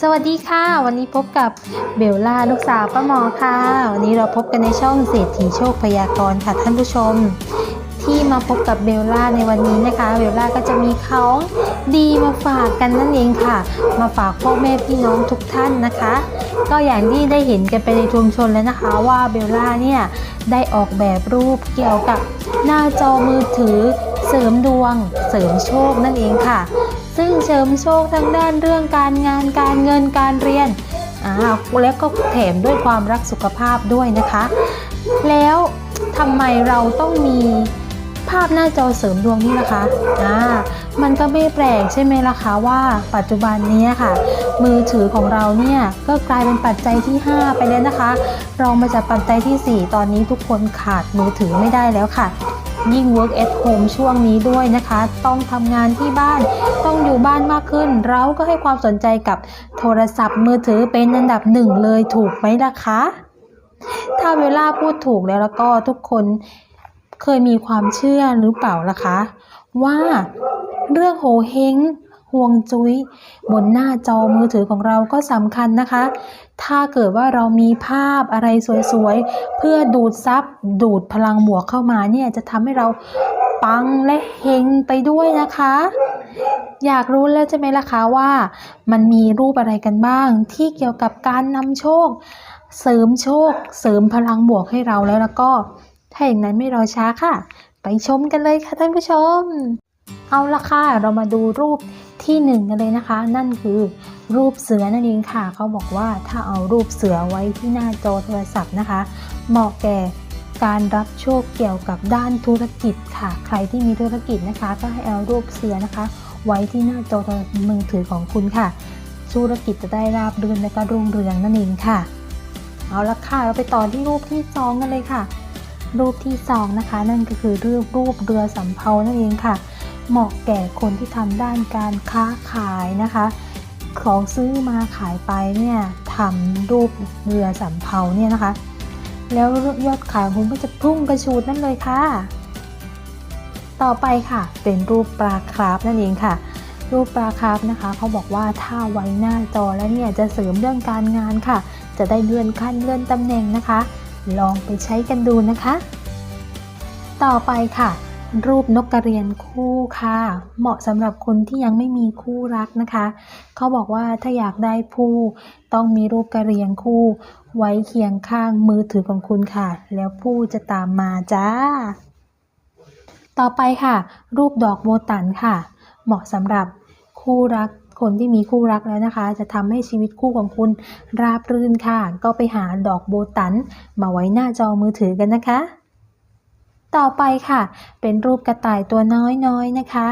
สวัสดีค่ะ วันนี้พบกับเบลล่าลูกสาวป้าหมอค่ะ วันนี้เราพบกันในช่องเศรษฐีโชคพยากรณ์ค่ะท่านผู้ชม ที่มาพบกับเบลล่าในวันนี้นะคะเบลล่าก็จะมีของดีมาฝากกันนั่นเองค่ะ มาฝากพ่อแม่พี่น้องทุกท่านนะคะ ก็อย่างที่ได้เห็นกันไปในชุมชนแล้วนะคะว่าเบลล่าเนี่ยได้ออกแบบรูปเกี่ยวกับหน้าจอมือถือเสริมดวง เสริมโชคนั่นเองค่ะ ซึ่งเสริมโชคทั้งด้านเรื่องการงานการเงินการเรียนอ่าและก็แถมด้วยความรักสุขภาพด้วยนะคะ แล้วทำไมเราต้องมีภาพหน้าจอเสริมดวงนี่นะคะอ่ามันก็ไม่แปลกใช่ไหมล่ะคะว่าปัจจุบันนี้ค่ะ มือถือของเราเนี่ยก็กลายเป็นปัจจัยที่ 5 ไปแล้วนะคะ รองมาจากปัจจัยทีสี่4 ตอนนี้ทุกคนขาดมือถือไม่ได้แล้วค่ะ ยิ่ง work at home ช่วงนี้ด้วยนะคะ ต้องทำงานที่บ้านต้องอยู่บ้านมากขึ้น เราก็ให้ความสนใจกับโทรศัพท์มือถือเป็นอันดับหนึ่งเลยถูกไหมล่ะคะ ถ้าเวลาพูดถูกแล้วแล้วก็ทุกคนเคยมีความเชื่อหรือเปล่าล่ะคะ ว่าเรื่องโหเฮง ห่วงจุ้ยบนหน้าจอมือถือของเราก็สำคัญนะคะ ถ้าเกิดว่าเรามีภาพอะไรสวยๆ เพื่อดูดซับดูดพลังบวกเข้ามาเนี่ยจะทำให้เราปังและเฮงไปด้วยนะคะ อยากรู้แล้วใช่ไหมล่ะคะว่า มันมีรูปอะไรกันบ้าง ที่เกี่ยวกับการนำโชค เสริมโชค เสริมพลังบวกให้เราแล้วแล้วก็ถ้าอย่างนั้นไม่รอช้าค่ะ ไปชมกันเลยค่ะท่านผู้ชม เอาละค่ะ เรามาดูรูป ที่หนึ่งกันเลยนะคะ นั่นคือรูปเสือนั่นเองค่ะ เขาบอกว่าถ้าเอารูปเสือไว้ที่หน้าจอโทรศัพท์นะคะ เหมาะแก่การรับโชคเกี่ยวกับด้านธุรกิจค่ะ ใครที่มีธุรกิจนะคะ ก็ให้เอารูปเสือนะคะ ไว้ที่หน้าจอโทรมือถือของคุณค่ะ ธุรกิจจะได้ราบรื่นและก็รุ่งเรืองนั่นเองค่ะ เอาละค่ะเราไปต่อที่รูปที่สองกันเลยค่ะ รูปที่สองนะคะ นั่นก็คือรูปรูปเรือสำเภานั่นเองค่ะ เหมาะแก่คนที่ทำด้านการค้าขายนะคะ ของซื้อมาขายไปเนี่ยทำรูปเรือสำเภาเนี่ยนะคะ แล้วยอดขายของคุณก็จะพุ่งกระชูดนั่นเลยค่ะ ต่อไปค่ะ เป็นรูปปลาคราฟนั่นเองค่ะ รูปปลาคราฟนะคะเขาบอกว่าถ้าไว้หน้าจอแล้วเนี่ยจะเสริมเรื่องการงานค่ะ จะได้เลื่อนขั้นเลื่อนตำแหน่งนะคะ ลองไปใช้กันดูนะคะ ต่อไปค่ะ รูปนกกระเรียนคู่ค่ะ เหมาะสำหรับคนที่ยังไม่มีคู่รักนะคะ เขาบอกว่าถ้าอยากได้ผู้ต้องมีรูปกระเรียงคู่ ไว้เคียงข้างมือถือของคุณค่ะ แล้วผู้จะตามมาจ้า ต่อไปค่ะ รูปดอกโบตันค่ะ เหมาะสำหรับคู่รักคนที่มีคู่รักแล้วนะคะ จะทำให้ชีวิตคู่ของคุณราบรื่นค่ะ ก็ไปหาดอกโบตัน มาไว้หน้าจอมือถือกันนะคะ ต่อไปค่ะ เป็นรูปกระต่ายตัวน้อยๆนะคะ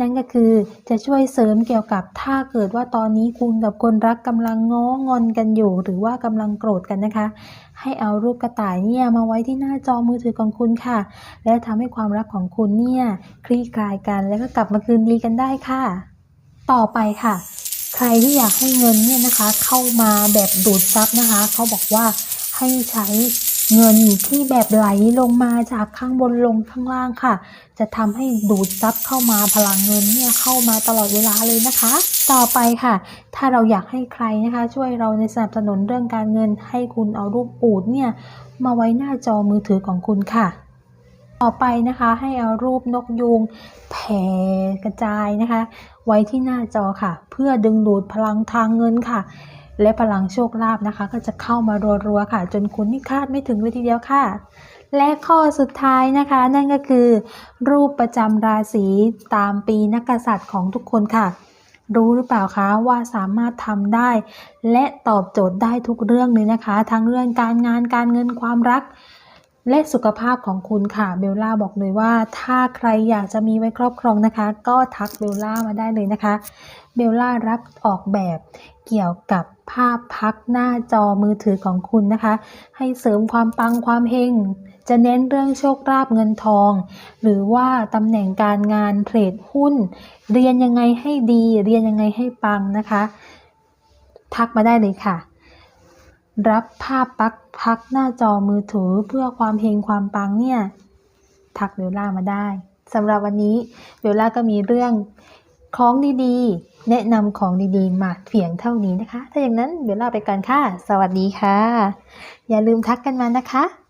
นั่นก็คือจะช่วยเสริมเกี่ยวกับถ้าเกิดว่าตอนนี้คุณกับคนรักกำลังง้องอนกันอยู่ หรือว่ากำลังโกรธกันนะคะ ให้เอารูปกระต่ายเนี่ยมาไว้ที่หน้าจอมือถือของคุณค่ะ และทำให้ความรักของคุณเนี่ยคลี่คลายกันแล้วก็กลับมาคืนดีกันได้ค่ะ ต่อไปค่ะ ใครที่อยากให้เงินเนี่ยนะคะ เข้ามาแบบดูดซับนะคะ เขาบอกว่าให้ใช้ เงินที่แบบไหลลงมาจากข้างบนลงข้างล่างค่ะ จะทำให้ดูดซับเข้ามาพลังเงินเนี่ยเข้ามาตลอดเวลาเลยนะคะ ต่อไปค่ะ ถ้าเราอยากให้ใครนะคะ ช่วยเราในสนับสนุนเรื่องการเงินให้คุณเอารูปอูดเนี่ยมาไว้หน้าจอมือถือของคุณค่ะ ต่อไปนะคะให้เอารูปนกยูงแผ่กระจายนะคะ ไว้ที่หน้าจอค่ะ เพื่อดึงดูดพลังทางเงินค่ะ และพลังโชคลาภนะคะ ก็จะเข้ามารัวๆค่ะ จนคุณนี่คาดไม่ถึงเลยทีเดียวค่ะ และข้อสุดท้ายนะคะ นั่นก็คือ รูปประจำราศีตามปีนักกษัตริย์ของทุกคนค่ะ รู้หรือเปล่าคะว่าสามารถทำได้ และตอบโจทย์ได้ทุกเรื่องเลยนะคะ ทั้งเรื่องการงานการเงินความรัก และสุขภาพของคุณค่ะเบลล่าบอกเลยว่า ถ้าใครอยากจะมีไว้ครอบครองนะคะ ก็ทักเบลล่ามาได้เลยนะคะเบลล่ารับออกแบบเกี่ยวกับภาพพักหน้าจอมือถือของคุณนะคะ ให้เสริมความปังความเฮงจะเน้นเรื่องโชคลาภเงินทอง หรือว่าตำแหน่งการงานเทรดหุ้น เรียนยังไงให้ดี เรียนยังไงให้ปังนะคะ ทักมาได้เลยค่ะ รับภาพปักพักหน้าจอมือถือเพื่อความเฮงความปังเนี่ยทักเบลล่ามาได้สำหรับวันนี้เบลล่าก็มีเรื่องของดีๆ แนะนำของดีๆ มาเพียงเท่านี้นะคะ ถ้าอย่างนั้นเบลล่าไปก่อนค่ะ สวัสดีค่ะ อย่าลืมทักกันมานะคะ